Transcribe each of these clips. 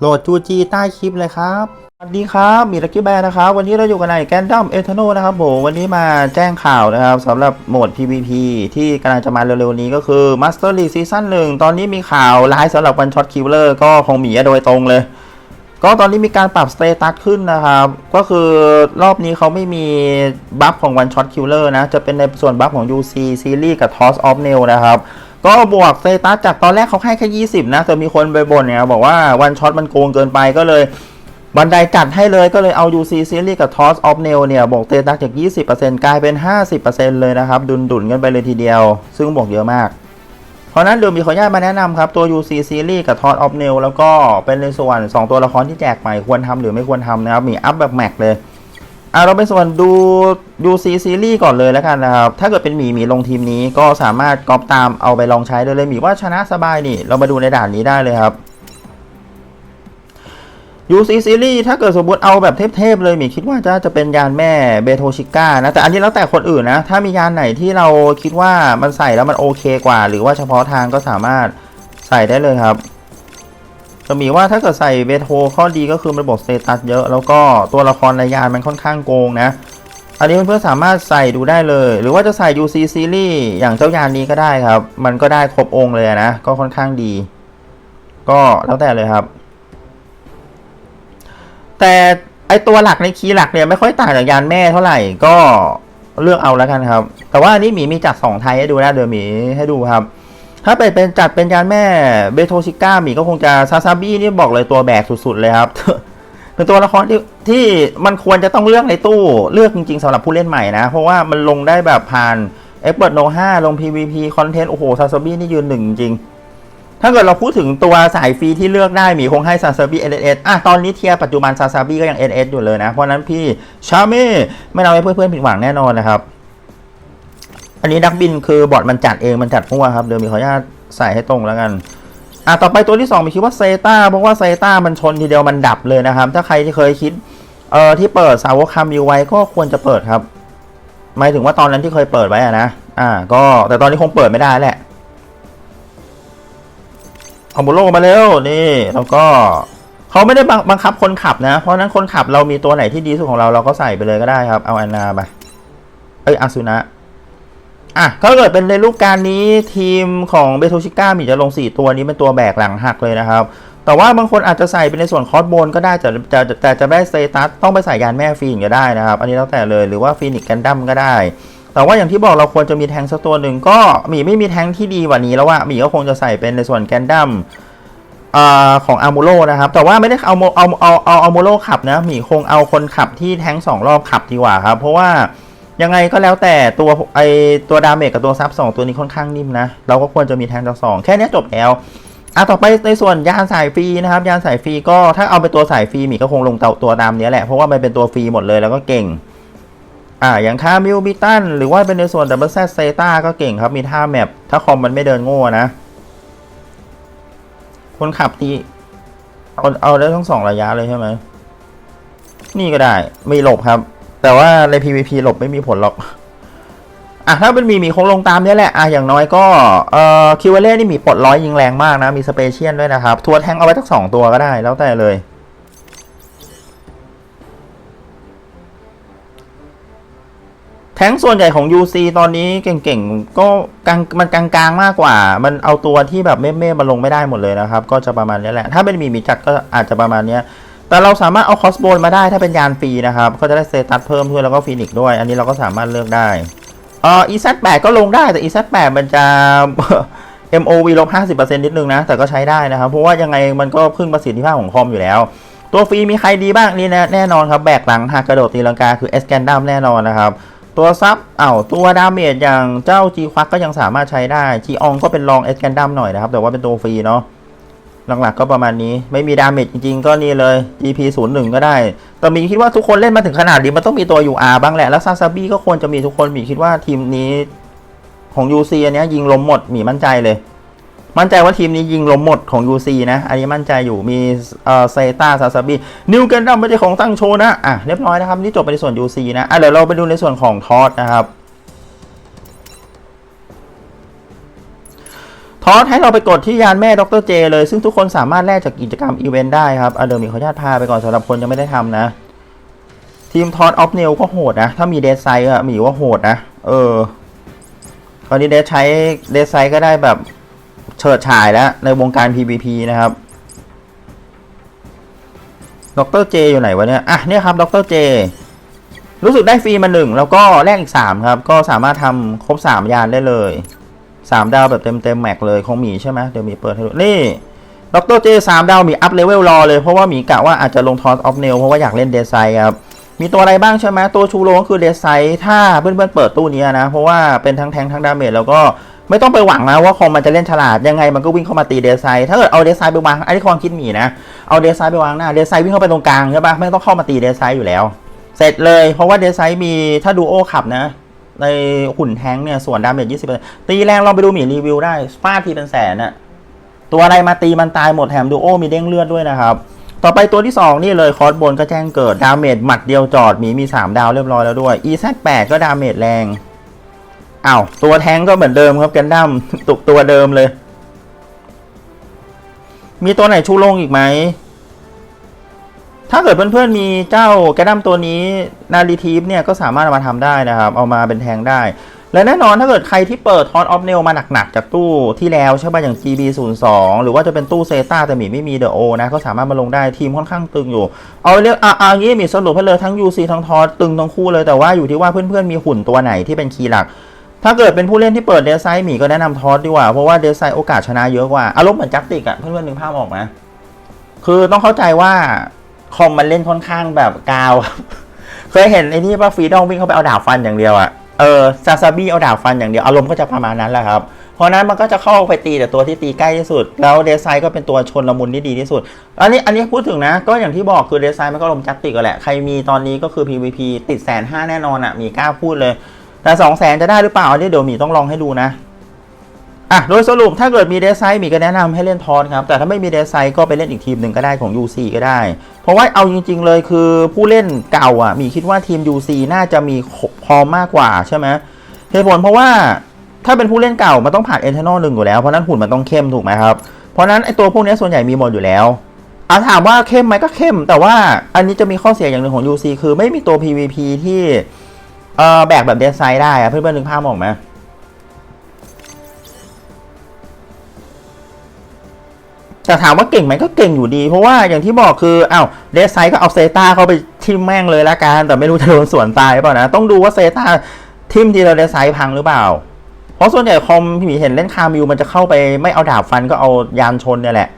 โหลด 2G ใต้คลิปเลยครับ สวัสดีครับมีลักกี้แบร์นะครับ วันนี้เราอยู่กันในแกนดัมเอเทโนนะครับผมวันนี้มาแจ้งข่าวนะครับสำหรับโหมด PVP ที่กำลังจะมาเร็วๆนี้ก็คือ Master League Season 1 ตอนนี้มีข่าวร้ายสำหรับ One Shot Killer ก็คงหมีโดยตรงเลย ก็ตอนนี้มีการปรับสเตตัสขึ้นนะครับ ก็คือรอบนี้เขาไม่มีบัฟของ One Shot Killer นะ จะเป็นในส่วนบัฟของ UC Series กับ Toss of Nail นะครับ ก็บวกเตตัสจากตอนแรกเขาให้แค่20นะแต่มีคนไปบ่นเนี่ยบอกว่า One Shot มันโกงเกินไปก็เลยบันไดจัดให้เลยก็เลยเอา UC Series กับ Toss of Nail เนี่ยบวกเตตัสจาก 20%กลายเป็น 50%เลยนะครับ ดุนดุนกันไปเลยทีเดียว ซึ่งบวกเยอะมาก เพราะนั้นเดี๋ยวมีขออนุญาตมาแนะนำครับ ตัว UC Series กับ Toss of Nail แล้วก็เป็นในส่วน 2 ตัวละครที่แจกใหม่ควรทำหรือไม่ควรทำนะครับ มีอัพแบบแม็กเลย อะเราไปส่วนดู UC Series ก่อนเลยแล้วกันนะครับ ถ้าเกิดเป็นหมีหมีลงทีมนี้ก็สามารถก๊อปตามเอาไปลองใช้ได้เลยหมีว่าชนะสบายนี่ เรามาดูในด่านนี้ได้เลยครับ UC Series ถ้าเกิดสมมติเอาแบบเทพๆเลยหมีคิดว่าจะจะเป็นยานแม่เบโทชิก้านะ แต่อันนี้แล้วแต่คนอื่นนะ ถ้ามียานไหนที่เราคิดว่ามันใส่แล้วมันโอเคกว่า หรือว่าเฉพาะทางก็สามารถใส่ได้เลยครับ จะมีว่าถ้าเกิดใส่เบโทข้อดีก็คือมันบอกสเตตัสเยอะ แล้วก็ตัวละครในยานมันค่อนข้างโกงนะ อันนี้เพื่อนๆสามารถใส่ดูได้เลย หรือว่าจะใส่ UC Series อย่างเจ้ายานนี้ก็ได้ครับ มันก็ได้ครบองค์เลยนะ ก็ค่อนข้างดี ก็แล้วแต่เลยครับ แต่ไอตัวหลักในคีย์หลักเนี่ยไม่ค่อยต่างจากยานแม่เท่าไหร่ก็เลือกเอาแล้วกันครับ แต่ว่าอันนี้หมีมีจัดสองไทยให้ดูนะเดี๋ยวหมีให้ดูครับ ถ้าเป็นเป็นจัดเป็นยานแม่เบโทชิก้าหมีก็คงจะซาซาบี้นี่บอกเลยตัวแบกสุดๆเลยครับเป็นตัวละครที่ที่มันควรจะต้องเลือกในตู้เลือกจริงๆสำหรับผู้เล่นใหม่นะ เพราะว่ามันลงได้แบบผ่าน e x p e r t No 5ลง PVP คอนเทนต์โอ้โหซาซาบี้นี่ยืนหนึ่งจริง ถ้าเกิดเราพูดถึงตัวสายฟรีที่เลือกได้หมีคงให้ซาซาบิ NS อะตอนนี้เทียร์ปัจจุบันซาซาบิก็ยัง NS อยู่เลยนะ เพราะฉะนั้นพี่ชาเม่ไม่เอาให้เพื่อนๆผิดหวังแน่นอนนะครับ อันนี้นักบินคือบอร์ดมันจัดเองมันจัดมั่วครับเดี๋ยวมีขออนุญาตใส่ให้ตรงแล้วกันอะต่อไปตัวที่2มีชื่อว่าเซตาเพราะว่าเซตามันชนทีเดียวมันดับเลยนะครับ ถ้าใครที่เคยคิดเอ่อที่เปิดสาวกคามิวไว้ก็ควรจะเปิดครับหมายถึงว่าตอนนั้นที่เคยเปิดไว้อะนะอ่า ก็แต่ตอนนี้คงเปิดไม่ได้แหละเอาบุโลมาเร็วนี่แล้วก็เขาไม่ได้บังคับคนขับนะ เพราะฉะนั้นคนขับเรามีตัวไหนที่ดีสุดของเราเราก็ใส่ไปเลยก็ได้ครับ เอาแอนนาไปเอ้ยอาซุนะ อะถ้าเกิดเป็นในรูปการนี้ทีมของเบโทชิก้ามีจะลง 4 ตัวนี้เป็นตัวแบกหลังหักเลยนะครับ แต่ว่าบางคนอาจจะใส่เป็นในส่วนคอสโบนก็ได้แต่แต่แต่จะได้สเตตัสต้องไปใส่ยานแม่ฟีนก็ได้นะครับ อันนี้แล้วแต่เลยหรือว่าฟีนิกกันดั้มก็ได้ แต่ว่าอย่างที่บอกเราควรจะมีแทงสักตัวหนึ่งก็หมีไม่มีแทงที่ดีกว่านี้แล้วว่าหมีก็คงจะใส่เป็นในส่วนแกนดั้มของอามูโลนะครับ แต่ว่าไม่ได้เอาโมเอาเอาเอาอามูโลขับนะหมีคงเอาคนขับที่แทงสองรอบขับดีกว่าครับ เพราะว่า ยังไงก็แล้วแต่ตัวไอตัวดาเมจกับตัวซับสองตัวนี้ค่อนข้างนิ่มนะ เราก็ควรจะมีแทงจากสองแค่นี้จบแล้วอะต่อไปในส่วนยานสายฟรีนะครับ ยานสายฟรีก็ถ้าเอาเป็นตัวสายฟรีมีก็คงลงต,ตัวตามนี้แหละ เพราะว่ามันเป็นตัวฟรีหมดเลยแล้วก็เก่ง อ่าอย่างคามิลบิตันหรือว่าเป็นในส่วนดับเบิลแซเซต้าก็เก่งครับ มีท่าแมปถ้าคอมมันไม่เดินโง่นะ คนขับตีเอาเอาได้ทั้งสองระยะเลยใช่ไหมนี่ก็ได้ มีหลบครับ แต่ว่าใน PVP หลบไม่มีผลหรอก อะถ้าเป็นมีมีคงลงตามนี้แหละ อะอย่างน้อยก็ เอ่อคิวเวเล่นี่มีปลดร้อยยิงแรงมากนะ มีสเปเชียลด้วยนะครับ ทัวร์แทงเอาไว้ทั้งสองตัวก็ได้แล้วแต่เลยแท้งส่วนใหญ่ของ UC ตอนนี้เก่งๆ ก็กลางมันกลางๆ มากกว่า มันเอาตัวที่แบบเม่ๆมาลงไม่ได้หมดเลยนะครับ ก็จะประมาณนี้แหละ ถ้าเป็นมีมีจัดก็อาจจะประมาณนี้ แต่เราสามารถเอาคอสโบนมาได้ถ้าเป็นยานฟรีนะครับก็จะได้เซตัสเพิ่มด้วยแล้วก็ฟีนิกด้วย อันนี้เราก็สามารถเลือกได้เอ่อ EZ8 ก็ลงได้แต่ EZ8 มันจะ MOV ลบ50%นิดนึงนะ แต่ก็ใช้ได้นะครับ เพราะว่ายังไงมันก็พึ่งประสิทธิภาพของคอมอยู่แล้ว ตัวฟรีมีใครดีบ้างนี่นะแน่นอนครับ แบกหลังหักกระโดดตีลังกาคือ S แกนดัมแน่นอนนะครับ ตัวซับเอ้าตัวดาเมจอย่างเจ้าจีควักก็ยังสามารถใช้ได้จีอองก็เป็นรองเอสแกนดัมหน่อยนะครับ แต่ว่าเป็นตัวฟรีเนาะ หลักๆก็ประมาณนี้ไม่มีดาเมจจริงๆ ก็นี่เลย GP 0 1ก็ได้ แต่มีคิดว่าทุกคนเล่นมาถึงขนาดนี้มันต้องมีตัว UR บ้างแหละ แล้วซาซาบี้ก็ควรจะมีทุกคนมีคิดว่าทีมนี้ของ UC อันนี้ยิงล้มหมดมีมั่นใจเลย มั่นใจว่าทีมนี้ยิงล้มหมดของ UC นะ อันนี้มั่นใจอยู่มีเอ่อเซต้าซาซาบีนิวเกนดัมไม่ใช่ของตั้งโชว์นะอะเรียบร้อยนะครับนี่จบไปในส่วน UC นะอะเดี๋ยวเราไปดูในส่วนของทอสนะครับ ทอสให้เราไปกดที่ยานแม่ดรเจเลย ซึ่งทุกคนสามารถแลกจากกิจกรรมอีเวนต์ได้ครับเดี๋ยวมีขออนุญาตพาไปก่อนสำหรับคนยังไม่ได้ทำนะ ทีมทอสออฟเนลก็โหดนะ ถ้ามีเดซไซอะมีว่าโหดนะ เออ ตอนนี้เดซใช้เดซไซก็ได้แบบเฉิดฉายแล้วในวงการ PVP นะครับดรเจอยู่ไหนวะเนี่ย อะเนี่ยครับดรเจรู้สึกได้ฟรีมาหนึ่งแล้วก็แลกอีกสามครับ ก็สามารถทำครบสามยานได้เลย สามดาวแบบเต็มเต็มๆแม็กเลยของหมีใช่ไหมเดี๋ยวหมีเปิดให้ดูนี่ดรเจสามดาวมีอัพเลเวลรอเลยเพราะว่าหมีกะว่าอาจจะลงทอสออฟเนลเพราะว่าอยากเล่นเดซไซครับมีตัวอะไรบ้างใช่ไหมตัวชูโรงก็คือเดซไซถ้าเพื่อนๆเปิดตู้นี้นะ เพราะว่าเป็นทั้งแทงทั้งดาเมจแล้วก็ไม่ต้องไปหวังนะว่าคอมมันจะเล่นฉลาดยังไงมันก็วิ่งเข้ามาตีเดซไซถ้าเกิดเอาเดซไซไปวางอันนี้ความคิดหมีนะเอาเดซไซไปวางหน้าเดซไซวิ่งเข้าไปตรงกลางใช่ปะไม่ต้องเข้ามาตีเดซไซอยู่แล้ว เสร็จเลยเพราะว่าเดซไซมีถ้าดูโอขับนะ ในหุ่นแทงเนี่ยส่วนดาเมจ20%ตีแรงลองไปดูหมีรีวิวได้ฟาดทีเป็นแสนอะตัวอะไรมาตีมันตายหมดแถมดูโอมีเด้งเลือดด้วยนะครับ ต่อไปตัวที่ 2 นี่เลยคอร์สบนก็แจ้งเกิด ดาเมจหมัดเดียวจอดหมีมี 3 ดาวเรียบร้อยแล้วด้วย EZ8 ก็ดาเมจแรงอ้าวตัวแทงก็เหมือนเดิมครับกันดั้มตุกตัวเดิมเลย มีตัวไหนชูโรงอีกไหม ถ้าเกิดเพื่อนๆมีเจ้าแกดัมตัวนี้นารีทีฟเนี่ยก็สามารถเอามาทำได้นะครับ เอามาเป็นแทงได้ และแน่นอนถ้าเกิดใครที่เปิดทอ t ออฟเนลมาหนักๆ จากตู้ที่แล้วใช่ป่ะอย่าง GB 0 2 หรือว่าจะเป็นตู้เซตาแต่หมีไม่มีเดอะโอนะก็สามารถมาลงได้ทีมค่อนข้างตึงอยู่ เอาเรียกอะอะงี้มีสรุปให้เลยทั้ง UC ทั้งทอ t ตึงทั้งคู่เลยแต่ว่าอยู่ที่ว่าเพื่อนๆมีหุ่นตัวไหนที่เป็นคีย์หลักถ้าเกิดเป็นผู้เล่นที่เปิดเดซไซหมีก็แนะนำทอสดีกว่า เพราะว่าเดซไซโอกาสชนะเยอะกว่า อารมณ์เหมือนจักติกอะเพื่อนๆนึกภาพออกไหมคือต้องเข้าใจว่า คอมมันเล่นค่อนข้างแบบกาวเคยเห็นไอ้นี่ป่ะฟรีดอมวิ่งเข้าไปเอาดาบฟันอย่างเดียวอะเออซาซาบี้เอาดาบฟันอย่างเดียวอารมณ์ก็จะประมาณนั้นแหละครับเพราะนั้นมันก็จะเข้าไปตีแต่ตัวที่ตีใกล้ที่สุด แล้วเดซไซก็เป็นตัวชนละมุนที่ดีที่สุด อันนี้อันนี้พูดถึงนะ ก็อย่างที่บอกคือเดซไซมันก็ลมจักติกแหละ ใครมีตอนนี้ก็คือ PVP ติดแสนห้าแน่นอนอะมีกล้าพูดเลย แต่สองแสนจะได้หรือเปล่าอันนี้เดี๋ยวหมีต้องลองให้ดูนะ อะโดยสรุปถ้าเกิดมีเดซไซน์มีก็แนะนำให้เล่นทอนครับ แต่ถ้าไม่มีเดซไซน์ก็ไปเล่นอีกทีมหนึ่งก็ได้ของ UC ก็ได้ เพราะว่าเอาจริง ๆ เลยคือผู้เล่นเก่าอะ มีคิดว่าทีม UC น่าจะมีพอมากกว่าใช่ไหมเหตุผลเพราะว่าถ้าเป็นผู้เล่นเก่ามันต้องผ่านเอเทนอลหนึ่งอยู่แล้วเพราะนั้นหุ่นมันต้องเข้มถูกไหมครับ เพราะนั้นไอตัวพวกนี้ส่วนใหญ่มีหมดอยู่แล้วอาถามว่าเข้มไหมก็เข้ม แต่ว่าอันนี้จะมีข้อเสียอย่างหนึ่งของ UC คือไม่มีตัว PVP ที่เอ่อแบกแบบเดซไซได้อะเพื่อนๆนึกภาพออกไหม แต่ถามว่าเก่งไหมก็เก่งอยู่ดี เพราะว่าอย่างที่บอกคืออ้าวเดซไซก็เอาเซตาเข้าไปทิมแม่งเลยละกันแต่ไม่รู้จะโดนสวนตายหรือเปล่านะ ต้องดูว่าเซตาทิมทีละเดซไซพังหรือเปล่า เพราะส่วนใหญ่คอมพี่เห็นเล่นคามิวมันจะเข้าไปไม่เอาดาบฟันก็เอายานชนเนี่ยแหละ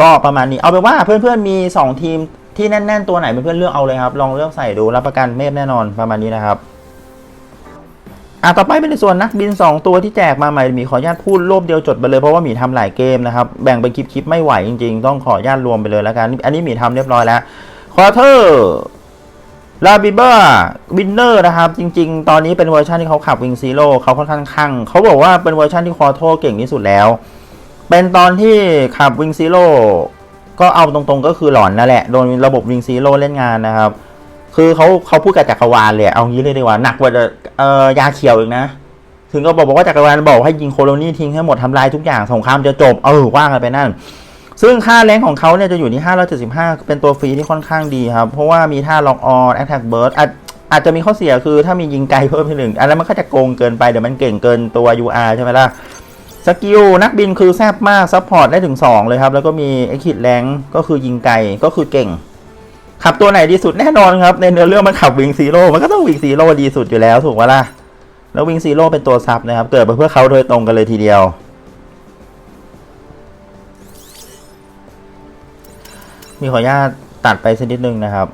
ก็ประมาณนี้เอาไปนว่าเพื่อนๆมี 2 ทีมที่แน่น ๆ ตัวไหนเพื่อนๆเลือกเอาเลยครับ ลองเลือกใส่ดูรับประกันเมฟแน่นอนประมาณนี้นะครับ อะต่อไปเป็นในส่วนนักบิน 2 ตัวที่แจกมาใหม่มีขออนุญาตพูดรวบเดียวจดไปเลยเพราะว่าหมีทำหลายเกมนะครับ แบ่งเป็นคลิปๆไม่ไหวจริงๆ ต้องขออนุญาตรวมไปเลยแล้วกัน อันนี้หมีทำเรียบร้อยแล้วควอเตอร์ลาบิเบอร์วินเนอร์นะครับ จริง ๆ ตอนนี้เป็นเวอร์ชันที่เขาขับวิงซีโร่เขาค่อนข้างข้างเขาบอกว่าเป็นเวอร์ชันที่ควอโทเก่งที่สุดแล้ว เป็นตอนที่ขับวิงซีโร่ก็เอาตรงๆก็คือหลอนนั่นแหละโดนระบบวิงซีโร่เล่นงานนะครับ คือเขาเขาพูดกับจักรวาลเลยเอางี้เลยดีกว่าหนักกว่าเอ่อยาเขียวอีกนะถึงก็บอกว่าจักรวาลบอกให้ยิงโคโลนีทิ้งให้หมดทำลายทุกอย่างสงครามจะจบเออว่ากันไปนั่น ซึ่งค่าแรงของเขาเนี่ยจะอยู่ที่575 เป็นตัวฟรีที่ค่อนข้างดีครับ เพราะว่ามีท่าล็อกออนแอ t แทกเบิร์ดอาจอาจจะมีข้อเสียคือถ้ามียิงไกลเพิ่มไปหนึ่งอันนั้นมันก็จะโกงเกินไปเดี๋ยวมันเก่งเกินตัว UR ใช่ไหมล่ะสกิลนักบินคือแซบมากซัพพอร์ตได้ถึง 2 เลยครับ แล้วก็มีไอคิดแรงก็คือยิงไกลก็คือเก่ง ขับตัวไหนดีสุดแน่นอนครับ ในเนื้อเรื่องมันขับวิงซีโร่มันก็ต้องวิงซีโร่ดีสุดอยู่แล้วถูกไหมล่ะแล้ววิงซีโร่เป็นตัวซับนะครับ เกิดมาเพื่อเขาโดยตรงกันเลยทีเดียว มีขออนุญาตตัดไปสักนิดนึงนะครับ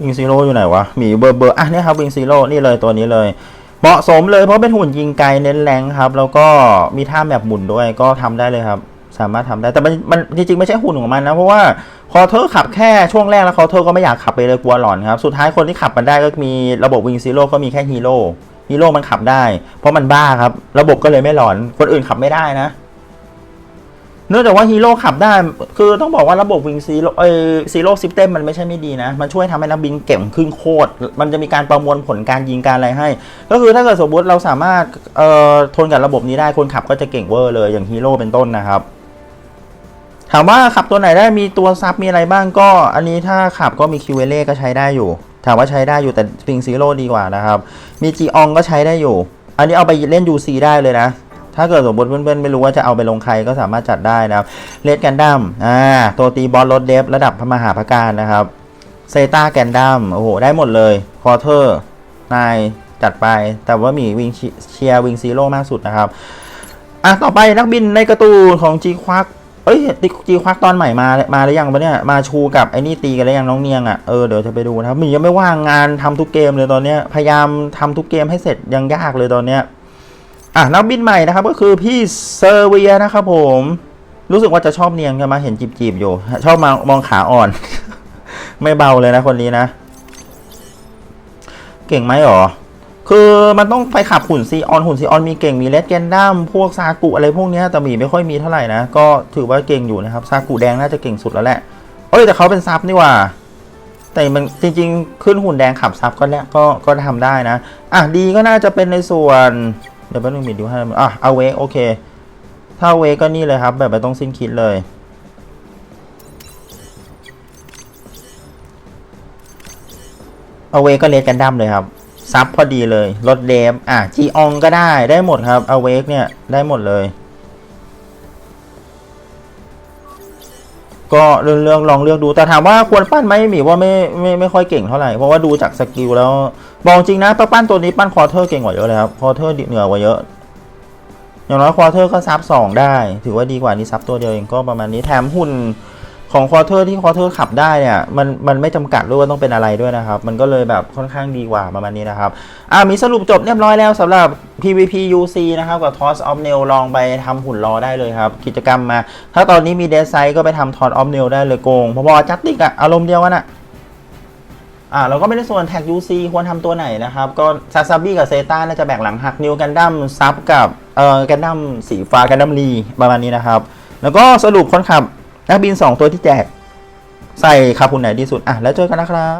วิงซีโร่อยู่ไหนวะ มีเบอร์เบอร์อะเนี่ยครับวิงซีโร่นี่เลยตัวนี้เลย เหมาะสมเลยเพราะเป็นหุ่นยิงไกลเน้นแรงครับ แล้วก็มีท่าแบบหมุนด้วยก็ทำได้เลยครับ สามารถทำได้แต่มันมันจริงๆไม่ใช่หุ่นของมันนะเพราะว่าคอเทอร์ขับแค่ช่วงแรกแล้วคอเทอร์ก็ไม่อยากขับไปเลยกลัวหลอนครับ สุดท้ายคนที่ขับมันได้ก็มีระบบวิงซีโร่ก็มีแค่ฮีโร่ฮีโร่มันขับได้ เพราะมันบ้าครับ ระบบก็เลยไม่หลอนคนอื่นขับไม่ได้นะ เนื่องจากว่าฮีโร่ขับได้ คือต้องบอกว่าระบบวิงซีโร่เอซีโร่ซิสเต็มมันไม่ใช่ไม่ดีนะ มันช่วยทำให้นักบินเก่งขึ้นโคตร มันจะมีการประมวลผลการยิงการอะไรให้ ก็คือถ้าเกิดสมมติเราสามารถเอ่อทนกับระบบนี้ได้คนขับก็จะเก่งเวอร์เลยอย่างฮีโร่เป็นต้นนะครับถามว่าขับตัวไหนได้มีตัวซับมีอะไรบ้างก็ อันนี้ถ้าขับก็มีคิวเวเล่ก็ใช้ได้อยู่ ถามว่าใช้ได้อยู่แต่ปิงซีโร่ดีกว่านะครับ มีจีอองก็ใช้ได้อยู่ อันนี้เอาไปเล่น UC ได้เลยนะ ถ้าเกิดสมมติเพื่อนๆไม่รู้ว่าจะเอาไปลงใครก็สามารถจัดได้นะครับเลดแกนดัมอ่าตัวตีบอลรถเดฟระดับพระมหาภการนะครับเซตาแกนดัมโอ้โห ได้หมดเลยคอเทอร์นายจัดไป แต่ว่ามีวิงเชียร์วิงซีโร่มากสุดนะครับ อะ ต่อไปนักบินในกร์ตูนของจีควักเอ้ยจีควักตอนใหม่มามาหรือยังปะเนี่ย มาชูกับไอ้นี่ตีกันแล้วยังน้องเนียงอะเออเดี๋ยวจะไปดูนะครับมียังไม่ว่างงานทำทุกเกมเลยตอนเนี้ยพยายามทำทุกเกมให้เสร็จยังยากเลยตอนเนี้ย อะนักบินใหม่นะครับก็คือพี่เซอร์เวียนะครับผม รู้สึกว่าจะชอบเนียงใช่ไหมเห็นจีบๆอยู่ ชอบมามองขาอ่อน ไม่เบาเลยนะคนนี้นะ เก่งไหมหรอ คือมันต้องไปขับหุ่นซีออนหุ่นซีออนมีเก่งมีเลดแกนดัมพวกซากุอะไรพวกนี้แต่หมีไม่ค่อยมีเท่าไหร่นะ ก็ถือว่าเก่งอยู่นะครับซากุแดงน่าจะเก่งสุดแล้วแหละเอ้ยแต่เขาเป็นซับนี่ว่าแต่มันจริง ๆ ขึ้นหุ่นแดงขับซับก็แล้วก็ก็ทำได้นะ อะดีก็น่าจะเป็นในส่วน เดี๋ยวแป๊บนึงมีดูให้อะเอาเวกโอเค ถ้าเวกก็นี่เลยครับ แบบไม่ต้องสิ้นคิดเลยเอาเวก็เลดกันดั้มเลยครับ ซับพอดีเลย รถเดมอะจีอองก็ได้ได้หมดครับเอาเวกเนี่ยได้หมดเลย ก็เรื่องเรื่องลองเลือกดูแต่ถามว่าควรปั้นไหมหมีว่าไม่ไม่ไม่ค่อยเก่งเท่าไหร่เพราะว่าดูจากสกิลแล้วบอกจริงนะป้าปั้นตัวนี้ปั้นคอเทอร์เก่งกว่าเยอะเลยครับคอเทอร์เหนือกว่าเยอะ อย่างน้อยคอเทอร์ก็ซับสองได้ ถือว่าดีกว่านี้ซับตัวเดียวเองก็ประมาณนี้แถมหุ่น ของควอเตอร์ที่ควอเตอร์ขับได้เนี่ยมันมันไม่จำกัดด้วยว่าต้องเป็นอะไรด้วยนะครับ มันก็เลยแบบค่อนข้างดีกว่าประมาณนี้นะครับ อ่ามีสรุปจบเรียบร้อยแล้วสำหรับ PVP UC นะครับ กับ Toss of Nail ลองไปทำหุ่นรอได้เลยครับ กิจกรรมมา ถ้าตอนนี้มีเดซไซก็ไปทำ Toss of Nail ได้เลยโกงพอๆจัตติกอะอารมณ์เดียวกันอะอ่าเราก็ไม่ได้ส่วนแท็ก UC ควรทำตัวไหนนะครับ ก็ซาซาบิกับเซต้าน่าจะแบกหลังหักนิวกันดั้มซับกับเอ่อกันดั้มสีฟ้ากันดั้มลีประมาณนี้นะครับ แล้วก็สรุปคนขับ นักบิน 2 ตัวที่แจก ใส่คาร์บุนไหนดีสุด อะ แล้วเจอกันนะครับ